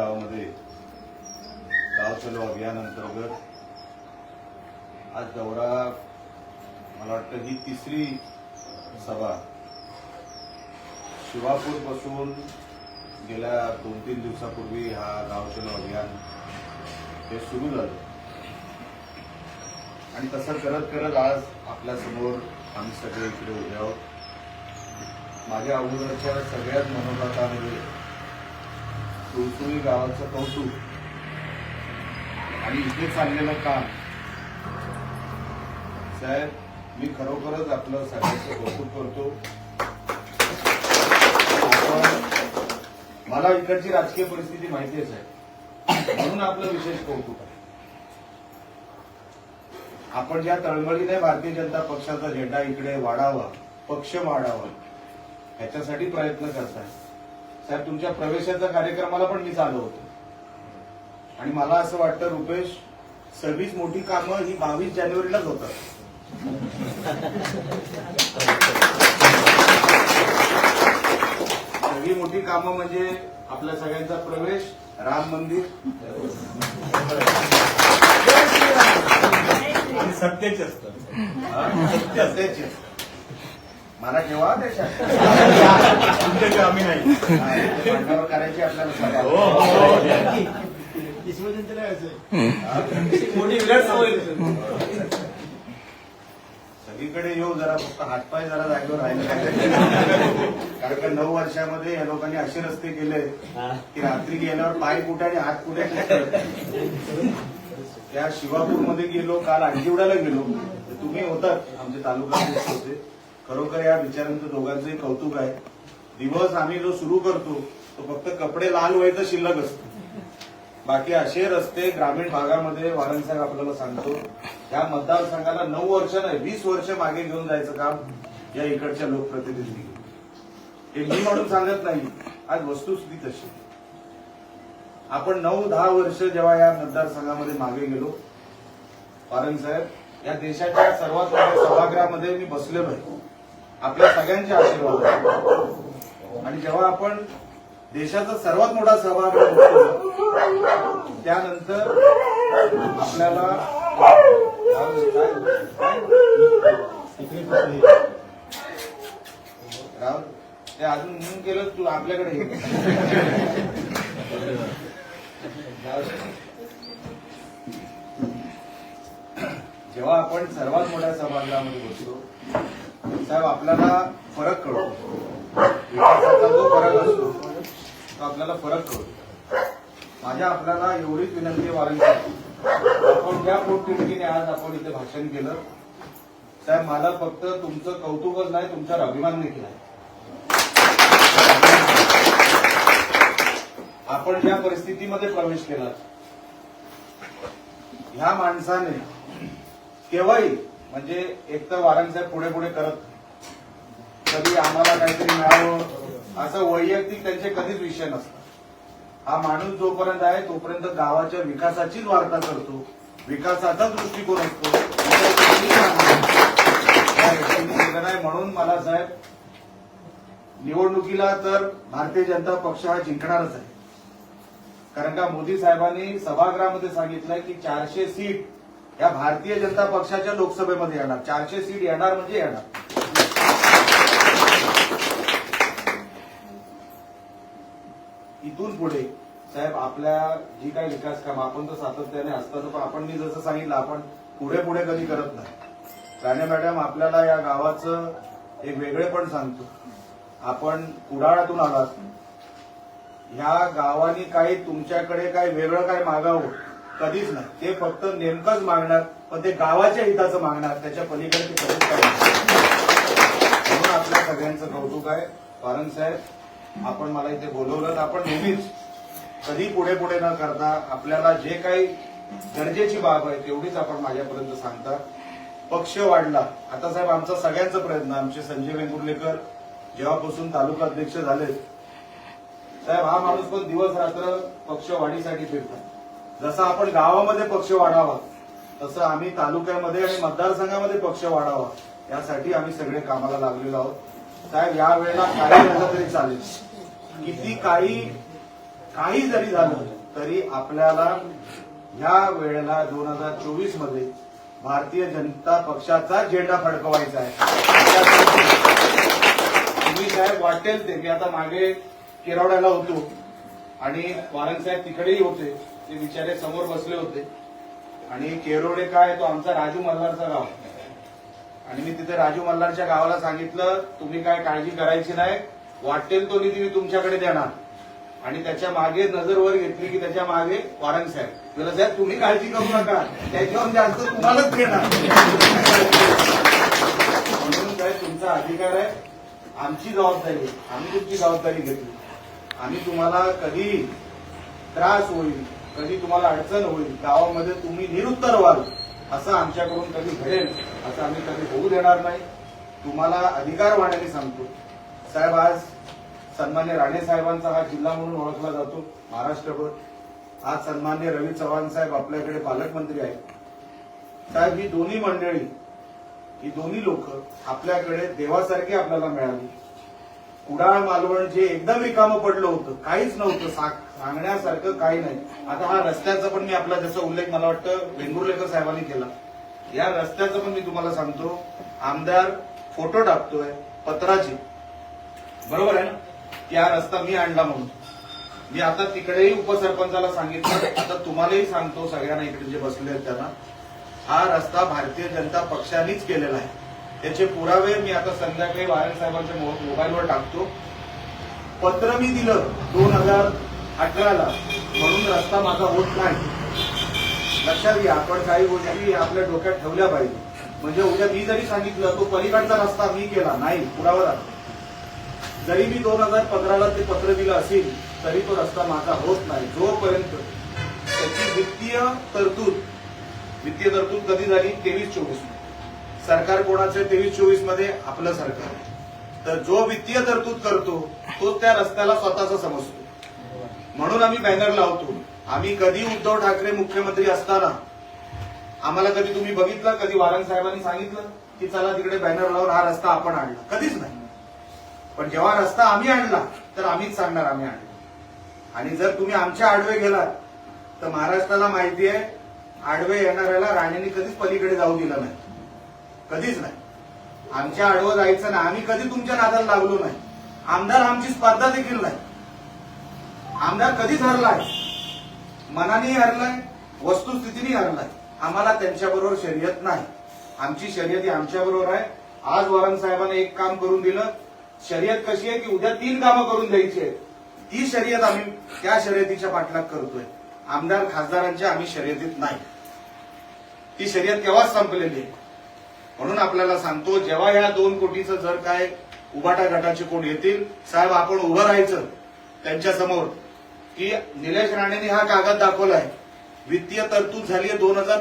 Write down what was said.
गावामध्ये गाव चलो अभियान अंतर्गत आज दौरा मला वाटतं ही तिसरी सभा. शिवापूर गेल्या दोन तीन दिवसापूर्वी हा गाव चलो अभियान हे सुरू झालं. आणि तसं करत करत आज आपल्यासमोर आम्ही सगळे इकडे उभे आहोत. माझ्या अगोदरच्या सगळ्यात मनोगतामध्ये तुळसुळी गावाचं कौतुक आणि इथे चाललेलं काम. साहेब मी खरोखरच आपलं सगळ्यांचं कौतुक करतो. मला इकडची राजकीय परिस्थिती माहितीच आहे म्हणून आपलं विशेष कौतुक आहे. आपण ज्या तळमळीने भारतीय जनता पक्षाचा झेंडा इकडे वाढावा पक्ष वाढावा ह्याच्यासाठी प्रयत्न करताय. साहेब तुमच्या प्रवेशाच्या कार्यक्रमाला पण मी चालू होतो. आणि मला असं वाटतं रुपेश सर्व्हिस मोठी कामं ही बावीस जानेवारीलाच होतात. सगळी मोठी कामं म्हणजे आपल्या सगळ्यांचा प्रवेश राम मंदिर. आणि सत्याचे असतात सत्याची. मला आमच्याकडे आम्ही नाही करायची आपल्याला. हो, हो. सवय सगळीकडे येऊ जरा फक्त हातपाय जरा जागेवर राहिले. कारण का नऊ वर्षामध्ये या लोकांनी असे रस्ते केले की रात्री गेल्यावर पाय कुठे आणि हात कुठे. त्या शिवापूरमध्ये गेलो काल अंजिवड्याला गेलो तर तुम्ही होतात आमचे तालुका होते खरोखर या विचारांचं दोघांचंही कौतुक आहे. दिवस आम्ही जो सुरू करतो तो फक्त कपडे लाल व्हायचं शिल्लक असतो. बाकी असे रस्ते ग्रामीण भागामध्ये वारंसाहेब आपल्याला सांगतो या मतदारसंघाला नऊ वर्ष नाही वीस वर्ष मागे घेऊन जायचं काम या इकडच्या लोकप्रतिनिधी हे मी म्हणून सांगत नाही आज वस्तुस्थिती तशी. आपण नऊ दहा वर्ष जेव्हा या मतदारसंघामध्ये मागे गेलो साहेब या देशाच्या सर्वात मोठ्या सभागृहामध्ये मी बसलेलो आहे. आपल्या सगळ्यांचे आशीर्वाद आणि जेव्हा आपण देशाचा सर्वात मोठा सहभाग त्यानंतर आपल्याला राव ते अजून म्हणून केलं तू आपल्याकडे जेव्हा आपण सर्वात मोठ्या सभागृहामध्ये बसतो साहेब आपल्याला फरक कळतो. विकासाचा जो फरक असतो तो आपल्याला फरक कळतो. माझ्या आपल्याला एवढीच विनंती वारंटी आपण ज्या पोटतिडकीने आज आपण इथे भाषण केलं साहेब मला फक्त तुमचं कौतुकच नाही तुमच्यावर अभिमान देखील आहे. आपण ज्या परिस्थितीमध्ये प्रवेश केला ह्या माणसाने केव्हाही म्हणजे एक तर वारंसाहेब पुढे पुढे करत नाही. कधी आम्हाला काहीतरी मिळावं असं वैयक्तिक त्यांचे कधीच विषय नसतात. हा माणूस जोपर्यंत आहे तोपर्यंत गावाच्या विकासाचीच वार्ता करतो. विकासाचा दृष्टिकोन असतो. म्हणून मला साहेब निवडणुकीला तर भारतीय जनता पक्ष हा जिंकणारच आहे. कारण का मोदी साहेबांनी सभागृहामध्ये सांगितलंय की चारशे सीट या भारतीय जनता पक्षाच्या लोकसभेमध्ये येणार. चारशे सीट येणार म्हणजे येणार. इथून पुढे साहेब आपल्या जी काही विकास काम आपण तर सातत्याने असतात पण आपण मी जसं सांगितलं आपण पुढे पुढे कधी करत नाही. राणे मॅडम आपल्याला या गावाचं एक वेगळे पण सांगतो. आपण कुडाळातून आलात. ह्या गावानी काही तुमच्याकडे काही वेगळं काही मागावं कधीच नाही. ते फक्त नेमकंच मागणार पण ते गावाच्या हिताचं मागणार त्याच्या पलीकडे ते कधीच काय सगळ्यांचं कौतुक आहे. कारण साहेब आपण मला इथे बोलवलं तर आपण नेहमीच कधी पुढे पुढे न करता आपल्याला जे काही गरजेची बाब आहे तेवढीच आपण माझ्यापर्यंत सांगता. पक्ष वाढला. आता साहेब आमचा सगळ्यांचा प्रयत्न आमचे संजय वेंगुर्लेकर जेव्हापासून तालुका अध्यक्ष झाले साहेब हा माणूस पण दिवस रात्र पक्ष वाढीसाठी फिरतात जसं आपण गावामध्ये पक्ष वाढावा तसं आम्ही तालुक्यामध्ये आणि मतदारसंघामध्ये पक्ष वाढावा यासाठी आम्ही सगळे कामाला लागलेलो आहोत. साहेब या वेळेला काही झालं तरी चालेल. किती काही काही जरी झालं तरी आपल्याला या वेळेला दोन हजार चोवीसमध्ये भारतीय जनता पक्षाचा झेंडा फडकवायचा आहे. तुम्ही साहेब वाटेल ते मी आता मागे केरवड्याला होतो आणि वारंग साहेब तिकडेही होते ते बिचारे समोर बसले होते. आणि केरोडे काय तो आमचा राजू मल्हारचा गाव आणि मी तिथे राजू मल्हारच्या गावाला सांगितलं तुम्ही काय काळजी करायची नाही. वाटेल तो निधी मी तुमच्याकडे देणार. आणि त्याच्यामागे नजर वर घेतली की त्याच्यामागे वारंग साहेब. तुला साहेब तुम्ही काळजी करू नका. त्याच्यावर जास्त तुम्हालाच देणार म्हणून काय तुमचा अधिकार आहे. आमची जबाबदारी आम्ही तुमची जबाबदारी घेतली. आम्ही तुम्हाला कधी त्रास होईल कधी तुम्हाला अडचण होईल गावामध्ये तुम्ही निरुत्तर व्हाल. असं आमच्याकडून कधी घडेल असं आम्ही कधी होऊ देणार नाही. तुम्हाला अधिकार अधिकारवाण्याने सांगतो. साहेब आज सन्मान्य राणे साहेबांचा हा जिल्हा म्हणून ओळखला जातो महाराष्ट्रभर. आज सन्मान्य रवी चव्हाण साहेब आपल्याकडे पालकमंत्री आहेत. साहेब ही दोन्ही मंडळी ही दोन्ही लोक आपल्याकडे देवासारखी आपल्याला मिळाली. कुडाळ मालवण जे एकदम रिकामं पडलं होतं काहीच नव्हतं सांगण्यासारखं काही नाही. आता हा रस्त्याचा पण मी आपला जसा उल्लेख मला वाटतं वेंगुर्लेकर साहेबांनी केला. या रस्त्याचा पण मी तुम्हाला सांगतो आमदार फोटो टाकतोय पत्राची. बरोबर आहे ना? की हा रस्ता मी आणला म्हणून. मी आता तिकडेही उपसरपंचाला सांगितलं आता तुम्हालाही सांगतो सगळ्यांना इकडे जे बसले आहेत त्यांना. हा रस्ता भारतीय जनता पक्षानेच केलेला आहे. त्याचे पुरावे मी आता संध्याकाळी वारंग साहेबांच्या मोबाईलवर टाकतो. पत्र मी दिलं दोन हजार अठराला. म्हणून रस्ता माझा होत नाही. लक्षात घ्या आपण काही गोष्टी आपल्या डोक्यात ठेवल्या पाहिजे. म्हणजे उद्या मी जरी सांगितलं तो पलीकडचा रस्ता मी केला. नाही पुरावा जरी मी दोन हजार पंधराला ते पत्र दिलं असेल तरी तो रस्ता माझा होत नाही. जोपर्यंत त्याची वित्तीय तरतूद वित्तीय तरतूद कधी झाली? तेवीस चोवीस. सरकार कोणाचं तेवीस चोवीसमध्ये आपलं सरकार तर जो वित्तीय तरतूद करतो तो त्या रस्त्याला स्वतःचा समजतो. म्हणून आम्ही बॅनर लावतो. आम्ही कधी उद्धव ठाकरे मुख्यमंत्री असताना आम्हाला कधी तुम्ही बघितलं कधी वारंग साहेबांनी सांगितलं की चला तिकडे बॅनर लावून हा रस्ता आपण आणला? कधीच नाही. पण जेव्हा रस्ता आम्ही आणला तर आम्हीच सांगणार आम्ही आणला. आणि जर तुम्ही आमच्या आडवे गेलात तर महाराष्ट्राला माहिती आहे आडवे येणाऱ्याला राणेंनी कधीच पलीकडे जाऊ दिलं नाही. कधीच नाही. आमच्या आडवं जायचं नाही. आम्ही कधी तुमच्या नादाला लागलो नाही. आमदार आमची स्पर्धा देखील नाही. आमदार कधीच हरलाय. मनानेही हरलाय वस्तुस्थितीने हरलाय. आम्हाला त्यांच्याबरोबर शर्यत नाही. आमची शर्यत ही आमच्याबरोबर आहे. आज वरंग साहेबांना एक काम करून दिलं. शर्यत कशी आहे की उद्या तीन कामं करून द्यायची आहेत. ती शर्यत आम्ही त्या शर्यतीच्या पाठलाग करतोय. आमदार खासदारांच्या आम्ही शर्यतीत नाही. ती शर्यत केव्हाच संपलेली आहे? म्हणून आपल्याला सांगतो जेव्हा ह्या दोन कोटीचं जर काय उबाटा गटाचे कोण येतील साहेब आपण उभं राहायचं त्यांच्यासमोर. की निलेश राणेने हा कागद दाखवलाय. वित्तीय तरतूद झाली आहे दोन हजार